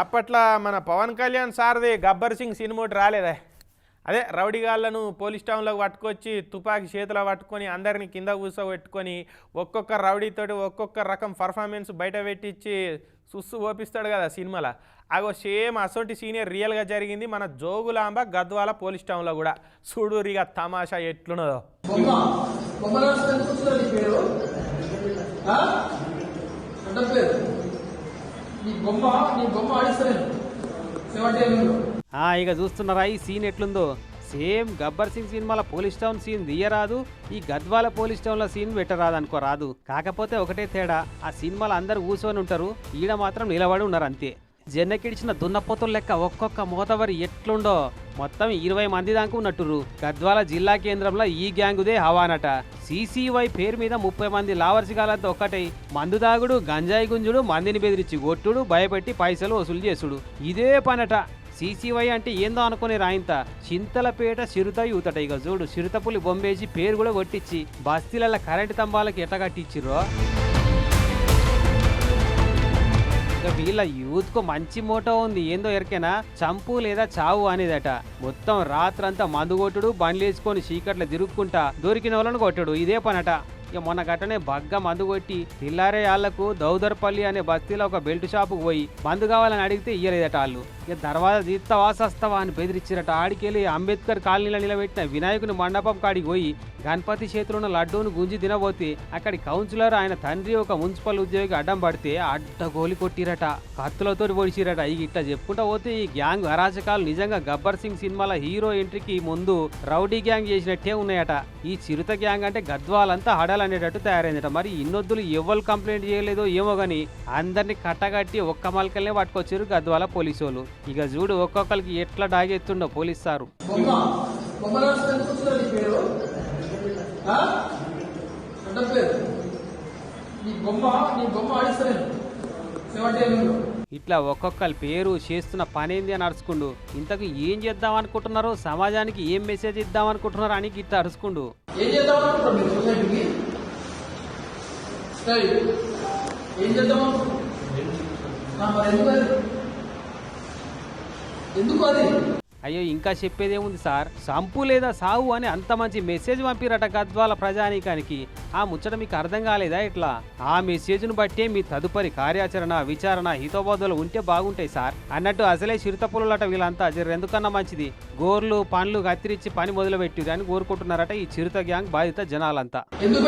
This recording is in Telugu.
అప్పట్లో మన పవన్ కళ్యాణ్ సార్ది గబ్బర్ సింగ్ సినిమోటి రాలేదే. అదే రౌడీగాళ్ళను పోలీస్ టౌన్లోకి పట్టుకొచ్చి తుపాకీ చేతిలో పట్టుకొని అందరిని కింద కూర్చోబెట్టుకొని ఒక్కొక్క రౌడీతోటి ఒక్కొక్క రకం పర్ఫార్మెన్స్ బయట పెట్టించి సుస్సు ఓపిస్తాడు కదా సినిమాలో. అగో సేమ్ అసొంటి సీనియర్ రియల్గా జరిగింది మన జోగులాంబ గద్వాల పోలీస్ టౌన్లో కూడా. చూడురిగా తమాషా ఎట్లున్నదో. అంటే పేరు? నీ బొమ్మ నీ బొమ్మ సెవెంటీ ఆ ఇక చూస్తున్నారా ఈ సీన్ ఎట్లుందో? సేమ్ గబ్బర్ సింగ్ సినిమాల పోలీస్ టౌన్ సీన్ తీయరాదు ఈ గద్వాల పోలీస్ టౌన్లో సీన్ పెట్టరాదనుకో రాదు కాకపోతే ఒకటే తేడా ఆ సినిమాలు అందరు కూర్చొని ఉంటారు ఈడ మాత్రం నిలబడి ఉన్నారు అంతే జెన్నకిడిచిన దున్నపోతుల లెక్క ఒక్కొక్క మోతవరి ఎట్లుండో మొత్తం ఇరవై మంది దాకా ఉన్నట్టురు గద్వాల జిల్లా కేంద్రంలో ఈ గ్యాంగుదే హవానట. సీసీవై పేరు మీద ముప్పై మంది లావర్సిగాలంతా ఒక్కటై. మందు దాగుడు గంజాయి గుంజుడు మందిని బెదిరించి కొట్టుడు భయపెట్టి పైసలు వసూలు చేసుడు. ఇదే పనట. సీసీవై అంటే ఏందో అనుకునే రాయింత. చింతలపేట చిరుత యూతట. ఇక చూడు చిరుతపులి బొంబేసి పేరు కూడా కొట్టించి బస్తీలలో కరెంటు స్తంభాలకు ఎట్ట వీళ్ళ యూత్కు మంచి మోటో ఉంది. ఏందో ఎరికేనా? చంపు లేదా చావు అనేదట. మొత్తం రాత్రంతా మందు కొట్టుడు బండ్లు వేసుకొని చీకట్లో తిరుక్కుంటా దొరికిన వాళ్ళని కొట్టుడు. ఇదే పనట. ఇక మొన్న గట్టనే బగ్గ మందు కొట్టి తిల్లారే వాళ్ళకు దౌదర్పల్లి అనే బస్తీలో ఒక బెల్ట్ షాపుకు పోయి మందు కావాలని అడిగితే ఇయ్యలేదట వాళ్ళు ఇక దర్వాజా తీస్తావా సస్తావా అని బెదిరించారట ఆడికెళ్ళి అంబేద్కర్ కాలనీలో నిలబెట్టిన వినాయకుని మండపం కాడికి పోయి గణపతి చేతిలో ఉన్న లడ్డూను గుంజి తినబోతే అక్కడి కౌన్సిలర్ ఆయన తండ్రి ఒక మున్సిపల్ ఉద్యోగి అడ్డం పడితే అడ్డగోలి కొట్టిరట. కత్తులతో పొడిచిరట. ఇక ఇట్లా చెప్పుకుంటా పోతే ఈ గ్యాంగ్ అరాచకాలు నిజంగా గబ్బర్ సింగ్ సినిమాల హీరో ఎంట్రీకి ముందు రౌడీ గ్యాంగ్ చేసినట్టే ఉన్నాయట. ఈ చిరుత గ్యాంగ్ అంటే గద్వాలంతా హడలనేటట్టు తయారైందట. మరి ఇన్నొద్దులు ఎవరు కంప్లైంట్ చేయలేదో ఏమో గాని అందరిని కట్టగట్టి ఒక్క మలకల్నే పట్టుకొచ్చారు గద్వాల పోలీసు వాళ్ళు ఇక చూడు ఒక్కొక్కరికి ఎట్లా డాగెత్తుండో పోలీస్ సారు. ఇట్లా ఒక్కొక్కరి పేరు చేస్తున్న పనేంది అని అరుచుకుండు. ఇంతకు ఏం చేద్దాం అనుకుంటున్నారో సమాజానికి ఏం మెసేజ్ ఇద్దాం అనుకుంటున్నారు అని ఇట్లా అరుచుకుండు. ఏం చేద్దాం ఏం ఎందుకు అది? అయ్యో ఇంకా చెప్పేదేముంది సార్. సంపు లేదా సావు అని అంత మంచి మెసేజ్ పంపిరట గద్వాల ప్రజానీకానికి. ఆ ముచ్చట మీకు అర్థం కాలేదా ఇట్లా? ఆ మెసేజ్ను బట్టే మీ తదుపరి కార్యాచరణ విచారణ హితోబోధలు ఉంటే బాగుంటాయి సార్. అన్నట్టు అసలే చిరుతపులట వీళ్ళంతా. ఎందుకన్నా మంచిది? గోర్లు పండ్లు కత్తిరించి పని మొదలుపెట్టిరు అని కోరుకుంటున్నారట ఈ చిరుత గ్యాంగ్ బాధిత జనాలంతా. ఎందుకు